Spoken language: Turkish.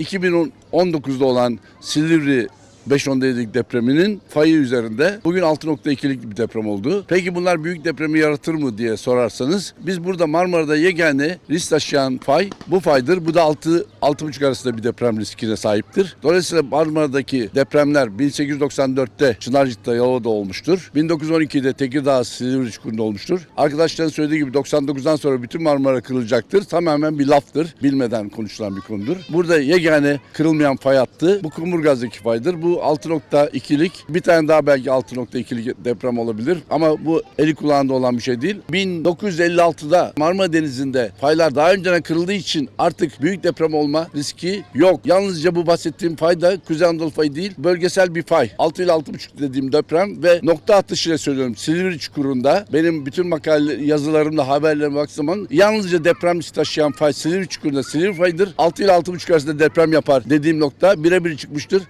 2019'da olan Silivri 5.10 dedik depreminin fayı üzerinde bugün 6.2'lik bir deprem oldu. Peki bunlar büyük depremi yaratır mı diye sorarsanız biz burada Marmara'da yegane risk taşıyan fay bu faydır. Bu da 6 6.5 arasında bir deprem riskine sahiptir. Dolayısıyla Marmara'daki depremler 1894'te Çınarcık'ta Yalova'da olmuştur. 1912'de Tekirdağ Silivri Çukuru'nda olmuştur. Arkadaşların söylediği gibi 99'dan sonra bütün Marmara kırılacaktır. Tamamen bir laftır. Bilmeden konuşulan bir konudur. Burada yegane kırılmayan fay hattı bu Kumburgaz'daki faydır. Bu 6.2'lik bir tane daha belki 6.2'lik deprem olabilir. Ama bu eli kulağında olan bir şey değil. 1956'da Marmara Denizi'nde faylar daha önceden kırıldığı için artık büyük deprem olma riski yok. Yalnızca bu bahsettiğim fay da Kuzey Anadolu fayı değil. Bölgesel bir fay. 6 ile 6.5 dediğim deprem ve nokta atışıyla söylüyorum. Silivri Çukuru'nda benim bütün makale yazılarımda haberlerime baktığım zaman yalnızca deprem riski taşıyan fay Silivri Çukuru'nda Silivri fayıdır. 6 ile 6.5 arasında deprem yapar dediğim nokta birebir çıkmıştır.